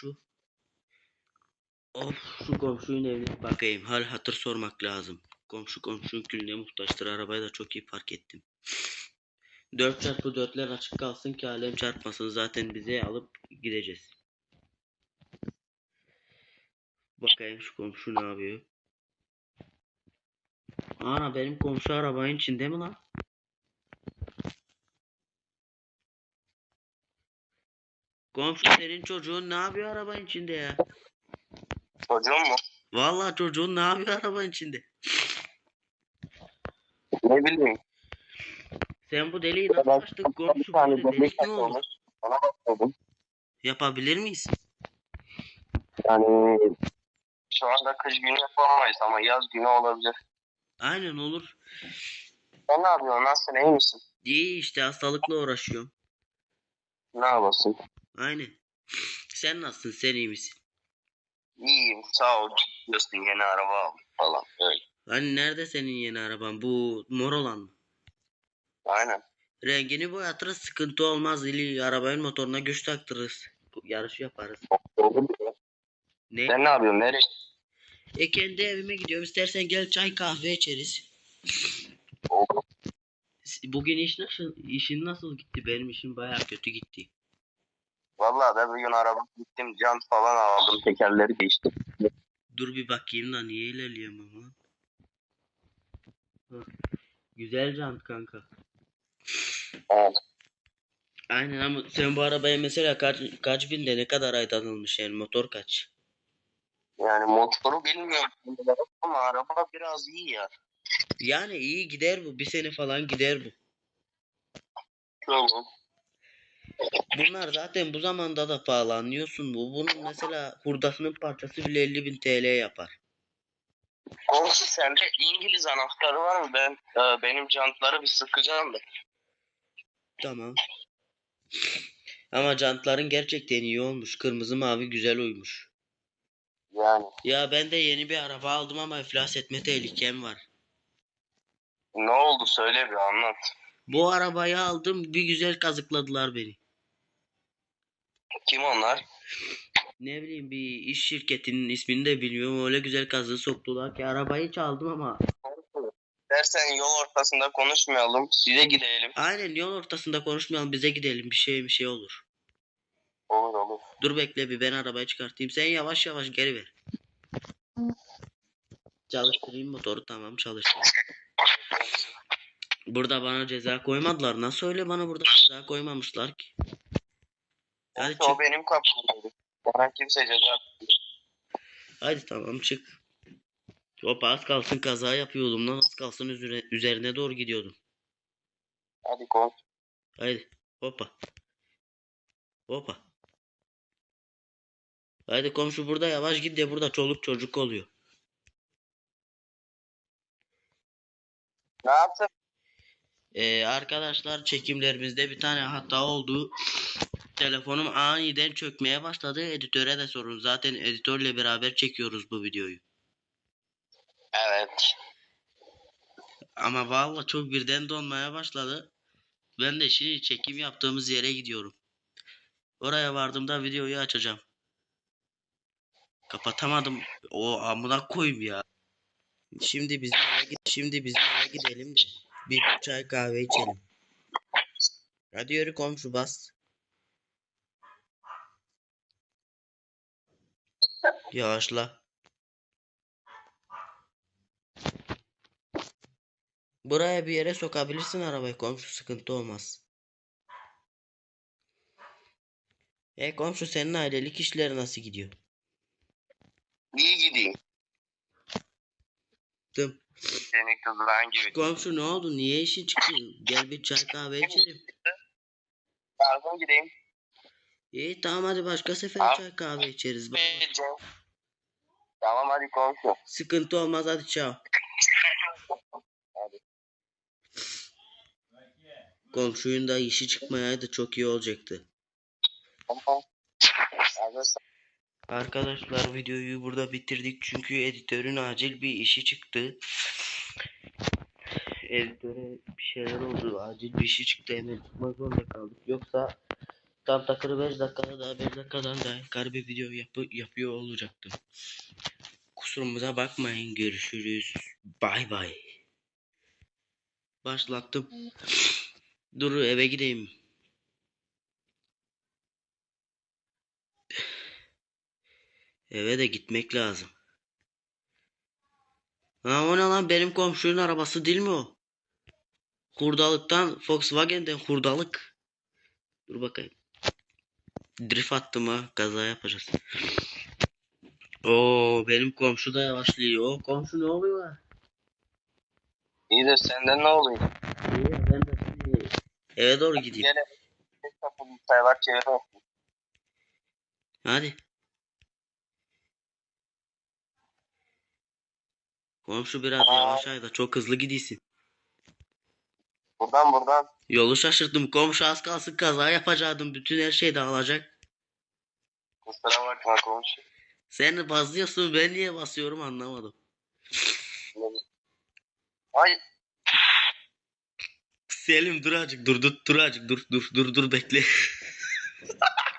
komşu. Of şu komşunun evine bakayım. Hal hatır sormak lazım. Komşu komşunun külüne muhtaçtır. Arabayı da çok iyi fark ettim. 4x4'ler açık kalsın ki alem çarpmasın. Zaten bize alıp gideceğiz. Bakayım şu komşu ne yapıyor. Ana benim komşu arabanın içinde mi lan? Komşu senin çocuğun ne yapıyor arabanın içinde ya? Çocuğum mu? Vallahi çocuğun ne yapıyor arabanın içinde? Ne bileyim. Sen bu deliği nasıl açtın? Komşu bebek delik olur? olmuş. Ona bakmadım. Yapabilir miyiz? Yani şu anda kış günü yapamayız ama yaz günü olabilir. Aynen olur. Sen ne yapıyorsun? Nasılsın? iyi misin? İyi işte hastalıkla uğraşıyorum. Ne yapasın? Aynen. Sen nasılsın? Sen iyi misin? İyiyim. Sağ ol. Diyorsun yeni araba aldım falan. Öyle. Hani nerede senin yeni araban? Bu mor olan mı? Aynen. Rengini boyatırız sıkıntı olmaz. İli arabanın motoruna güç taktırırız. Yarış yaparız. Ne? Sen ne yapıyorsun? Nereye? E kendi evime gidiyorum. İstersen gel çay kahve içeriz. Bugün iş nasıl? İşin nasıl gitti? Benim işim bayağı kötü gitti. Vallahi ben bugün araba gittim. Jant falan aldım. Tekerleri değiştim. Dur bir bakayım da niye ilerleyemem lan? Hı. Güzel jant kanka. Evet. Aynen ama sen bu arabaya mesela kaç, kaç binde ne kadar ay tanınmış yani motor kaç? Yani motoru bilmiyorum ama araba biraz iyi ya. Yani iyi gider bu. Bir sene falan gider bu. Çok. Bunlar zaten bu zamanda da pahalı anlıyorsun bu. Bunun mesela hurdasının parçası bile 50 bin TL yapar. Olsun sende İngiliz anahtarı var mı? Ben e, benim jantları bir sıkacağım da. Tamam. Ama jantların gerçekten iyi olmuş. Kırmızı mavi güzel uymuş. Yani Ya ben de yeni bir araba aldım ama iflas etme tehlikem var. ne oldu söyle bir anlat. Bu arabayı aldım bir güzel kazıkladılar beni. Kim onlar? Ne bileyim bir iş şirketinin ismini de bilmiyorum. Öyle güzel kazığı soktular ki arabayı çaldım ama. Dersen yol ortasında konuşmayalım. Size gidelim. Aynen yol ortasında konuşmayalım bize gidelim bir şey bir şey olur. Olur olur. Dur bekle bir ben arabayı çıkartayım. Sen yavaş yavaş geri ver. Çalıştırayım motoru tamam çalıştı. Burada bana ceza koymadılar. Nasıl öyle bana burada ceza koymamışlar ki? Hadi çık. O benim kapımdaydı. Bana kimse ceza Hadi tamam çık. Hoppa az kalsın kaza yapıyordum lan az kalsın üzerine, üzerine doğru gidiyordum. Hadi konuş. Haydi hoppa. Hoppa. Haydi komşu burada yavaş git de burada çoluk çocuk oluyor. Ne yaptın? Ee, arkadaşlar çekimlerimizde bir tane hata oldu. Telefonum aniden çökmeye başladı. Editöre de sorun. Zaten editörle beraber çekiyoruz bu videoyu. Evet. Ama vallahi çok birden donmaya başladı. Ben de şimdi çekim yaptığımız yere gidiyorum. Oraya vardığımda videoyu açacağım. Kapatamadım. O amına koyayım ya. Şimdi bizim eve git şimdi bizim eve gidelim de bir çay kahve içelim. Hadi yürü komşu bas. Yavaşla. Buraya bir yere sokabilirsin arabayı komşu sıkıntı olmaz. E komşu senin ailelik işleri nasıl gidiyor? İyi gideyim. Dım. Seni kızılan gibi. Komşu ne oldu? Niye işin çıktı? Gel bir çay kahve içelim. Pardon gideyim. İyi tamam hadi başka sefer çay kahve içeriz. Bak. Tamam hadi konuşalım. Sıkıntı olmaz hadi çao. Komşuyun da işi çıkmayaydı çok iyi olacaktı. Arkadaşlar videoyu burada bitirdik çünkü editörün acil bir işi çıktı. Editöre bir şeyler oldu. Acil bir işi çıktı hemen çıkmak zorunda kaldık. Yoksa tam takırı 5 dakikada daha 5 dakikadan daha yukarı bir video yapı, yapıyor olacaktım. Kusurumuza bakmayın. Görüşürüz. Bay bay. Başlattım. Dur eve gideyim. Eve de gitmek lazım. Ha o ne lan benim komşunun arabası değil mi o? Hurdalıktan Volkswagen'den hurdalık. Dur bakayım. Drift attım ha. Kaza yapacağız. Oo benim komşu da yavaşlıyor. Komşu ne oluyor? İyi de senden ne oluyor? İyi ben de şimdi eve doğru gideyim. Gene bilgisayarlar çeviriyor. Hadi. Komşu biraz Aa. yavaş ayda çok hızlı gidiyorsun. Buradan buradan. Yolu şaşırdım. Komşu az kalsın kaza yapacaktım. Bütün her şey dağılacak. Kusura bakma komşu. Sen basıyorsun ben niye basıyorum anlamadım. Ay Selim dur azıcık dur dur dur azıcık dur dur dur dur bekle.